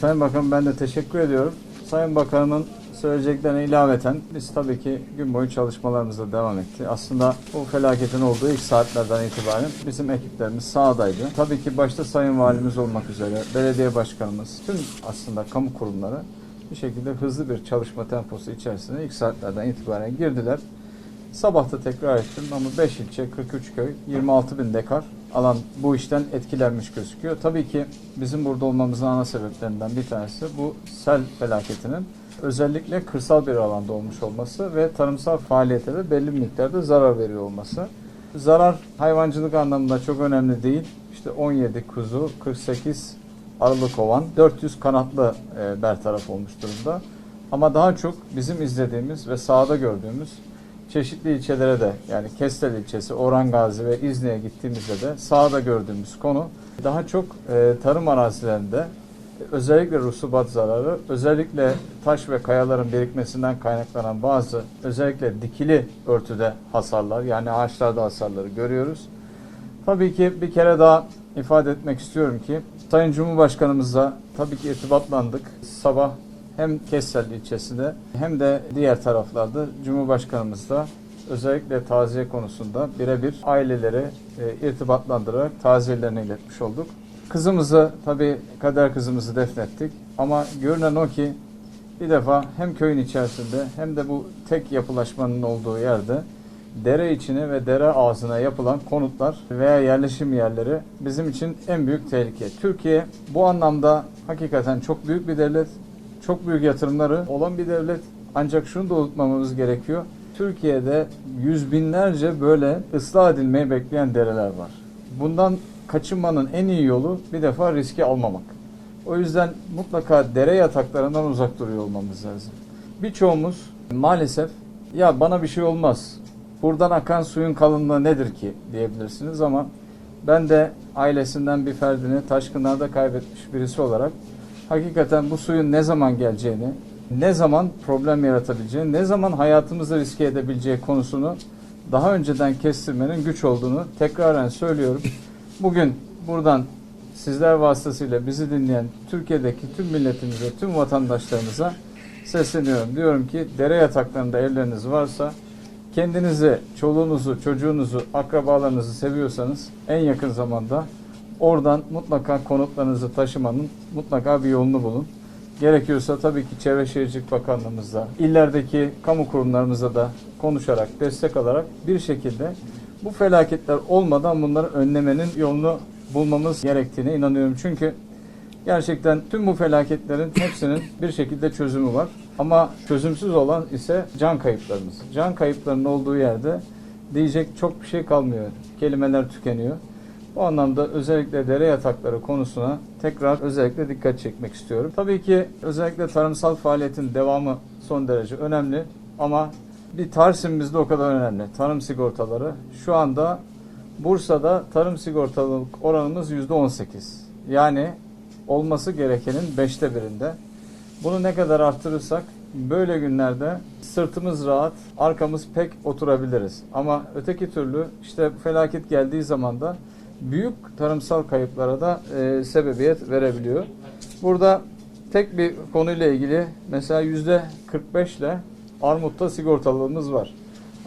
Sayın Bakan ben de teşekkür ediyorum. Sayın Bakan'ın söyleyeceklerine ilaveten biz tabii ki gün boyu çalışmalarımıza devam etti. Aslında bu felaketin olduğu ilk saatlerden itibaren bizim ekiplerimiz sahadaydı. Tabii ki başta Sayın Valimiz olmak üzere belediye başkanımız, tüm aslında kamu kurumları bir şekilde hızlı bir çalışma temposu içerisine ilk saatlerden itibaren girdiler. Sabah da tekrar ettim ama 5 ilçe, 43 köy, 26 bin dekar alan bu işten etkilenmiş gözüküyor. Tabii ki bizim burada olmamızın ana sebeplerinden bir tanesi bu sel felaketinin özellikle kırsal bir alanda olmuş olması ve tarımsal faaliyete de belli bir miktarda zarar veriyor olması. Zarar hayvancılık anlamında çok önemli değil. İşte 17 kuzu, 48 arılı kovan, 400 kanatlı e, bertaraf olmuş durumda. Ama daha çok bizim izlediğimiz ve sahada gördüğümüz çeşitli ilçelere de yani Kestel ilçesi, Orhan ve İzni'ye gittiğimizde de sahada gördüğümüz konu daha çok e, tarım arazilerinde özellikle rusubat zararı, özellikle taş ve kayaların birikmesinden kaynaklanan bazı özellikle dikili örtüde hasarlar yani ağaçlarda hasarları görüyoruz. Tabii ki bir kere daha ifade etmek istiyorum ki Sayın Cumhurbaşkanımızla tabii ki irtibatlandık. Sabah hem Kessel ilçesinde hem de diğer taraflarda Cumhurbaşkanımızla özellikle taziye konusunda birebir ailelere e, irtibatlandırarak taziyelerini iletmiş olduk. Kızımızı tabii kader kızımızı defnettik ama görünen o ki bir defa hem köyün içerisinde hem de bu tek yapılaşmanın olduğu yerde dere içine ve dere ağzına yapılan konutlar veya yerleşim yerleri bizim için en büyük tehlike. Türkiye bu anlamda hakikaten çok büyük bir devlet, çok büyük yatırımları olan bir devlet. Ancak şunu da unutmamamız gerekiyor. Türkiye'de yüz binlerce böyle ıslah edilmeyi bekleyen dereler var. Bundan kaçınmanın en iyi yolu bir defa riski almamak. O yüzden mutlaka dere yataklarından uzak duruyor olmamız lazım. Birçoğumuz maalesef ya bana bir şey olmaz. Buradan akan suyun kalınlığı nedir ki diyebilirsiniz ama ben de ailesinden bir ferdini taşkınlarda kaybetmiş birisi olarak hakikaten bu suyun ne zaman geleceğini, ne zaman problem yaratabileceğini, ne zaman hayatımızı riske edebileceği konusunu daha önceden kestirmenin güç olduğunu tekraren söylüyorum. Bugün buradan sizler vasıtasıyla bizi dinleyen Türkiye'deki tüm milletimize, tüm vatandaşlarımıza sesleniyorum. Diyorum ki dere yataklarında evleriniz varsa kendinizi, çoluğunuzu, çocuğunuzu, akrabalarınızı seviyorsanız en yakın zamanda oradan mutlaka konutlarınızı taşımanın mutlaka bir yolunu bulun. Gerekiyorsa tabii ki Çevre Şehircilik Bakanlığımızla, illerdeki kamu kurumlarımızla da konuşarak, destek alarak bir şekilde bu felaketler olmadan bunları önlemenin yolunu bulmamız gerektiğine inanıyorum. Çünkü gerçekten tüm bu felaketlerin hepsinin bir şekilde çözümü var. Ama çözümsüz olan ise can kayıplarımız. Can kayıplarının olduğu yerde diyecek çok bir şey kalmıyor. Kelimeler tükeniyor. Bu anlamda özellikle dere yatakları konusuna tekrar özellikle dikkat çekmek istiyorum. Tabii ki özellikle tarımsal faaliyetin devamı son derece önemli ama bir Tarsim'imiz de o kadar önemli. Tarım sigortaları. Şu anda Bursa'da tarım sigortalılık oranımız %18. Yani olması gerekenin beşte birinde. Bunu ne kadar arttırırsak böyle günlerde sırtımız rahat, arkamız pek oturabiliriz. Ama öteki türlü işte felaket geldiği zaman da büyük tarımsal kayıplara da e, sebebiyet verebiliyor. Burada tek bir konuyla ilgili mesela yüzde 45 ile armutta sigortalılığımız var.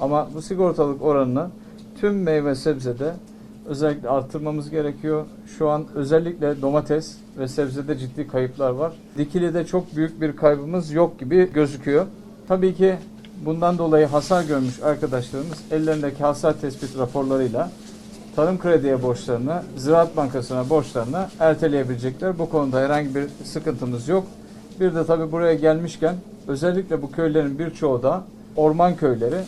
Ama bu sigortalık oranını tüm meyve sebzede özellikle artırmamız gerekiyor. Şu an özellikle domates ve sebzede ciddi kayıplar var. Dikili'de çok büyük bir kaybımız yok gibi gözüküyor. Tabii ki bundan dolayı hasar görmüş arkadaşlarımız ellerindeki hasar tespit raporlarıyla tarım krediye borçlarını, Ziraat Bankası'na borçlarını erteleyebilecekler. Bu konuda herhangi bir sıkıntımız yok. Bir de tabii buraya gelmişken özellikle bu köylerin birçoğu da orman köyleri.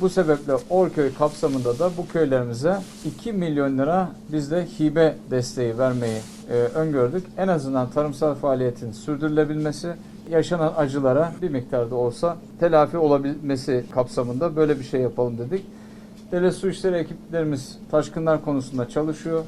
Bu sebeple Orköy kapsamında da bu köylerimize 2 milyon lira biz de hibe desteği vermeyi e, öngördük. En azından tarımsal faaliyetin sürdürülebilmesi, yaşanan acılara bir miktarda olsa telafi olabilmesi kapsamında böyle bir şey yapalım dedik. Devlet Su İşleri ekiplerimiz taşkınlar konusunda çalışıyor.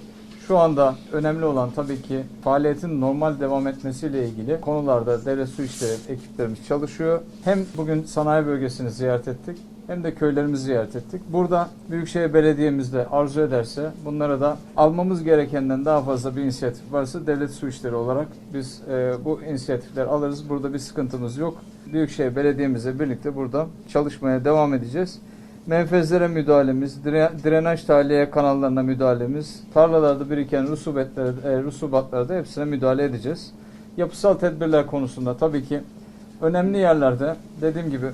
Şu anda önemli olan tabii ki faaliyetin normal devam etmesiyle ilgili konularda devlet su işleri ekiplerimiz çalışıyor. Hem bugün sanayi bölgesini ziyaret ettik hem de köylerimizi ziyaret ettik. Burada Büyükşehir Belediye'miz de arzu ederse bunlara da almamız gerekenden daha fazla bir inisiyatif varsa devlet su işleri olarak biz e, bu inisiyatifler alırız. Burada bir sıkıntımız yok. Büyükşehir Belediye'mizle birlikte burada çalışmaya devam edeceğiz. Menfezlere müdahalemiz, drenaj tahliye kanallarına müdahalemiz, tarlalarda biriken rusubetlere, e, rusubatlara da hepsine müdahale edeceğiz. Yapısal tedbirler konusunda tabii ki önemli yerlerde dediğim gibi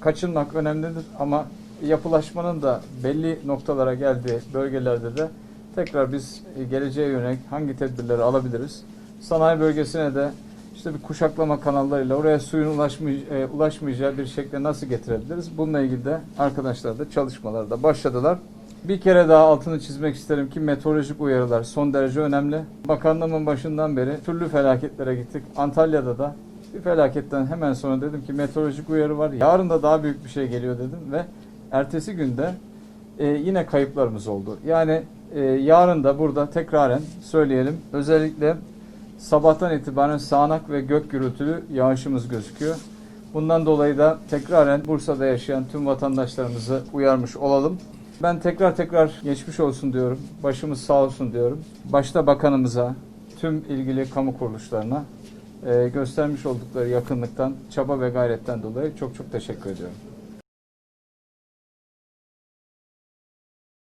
kaçınmak önemlidir ama yapılaşmanın da belli noktalara geldiği bölgelerde de tekrar biz e, geleceğe yönelik hangi tedbirleri alabiliriz? Sanayi bölgesine de işte bir kuşaklama kanallarıyla oraya suyun ulaşmay- e, ulaşmayacağı bir şekilde nasıl getirebiliriz? Bununla ilgili de arkadaşlar da çalışmalarda başladılar. Bir kere daha altını çizmek isterim ki meteorolojik uyarılar son derece önemli. Bakanlığımın başından beri türlü felaketlere gittik. Antalya'da da bir felaketten hemen sonra dedim ki meteorolojik uyarı var. Yarın da daha büyük bir şey geliyor dedim ve ertesi günde e, yine kayıplarımız oldu. Yani e, yarın da burada tekraren söyleyelim. Özellikle sabahtan itibaren sağanak ve gök gürültülü yağışımız gözüküyor. Bundan dolayı da tekraren Bursa'da yaşayan tüm vatandaşlarımızı uyarmış olalım. Ben tekrar tekrar geçmiş olsun diyorum. Başımız sağ olsun diyorum. Başta bakanımıza, tüm ilgili kamu kuruluşlarına e, göstermiş oldukları yakınlıktan, çaba ve gayretten dolayı çok çok teşekkür ediyorum.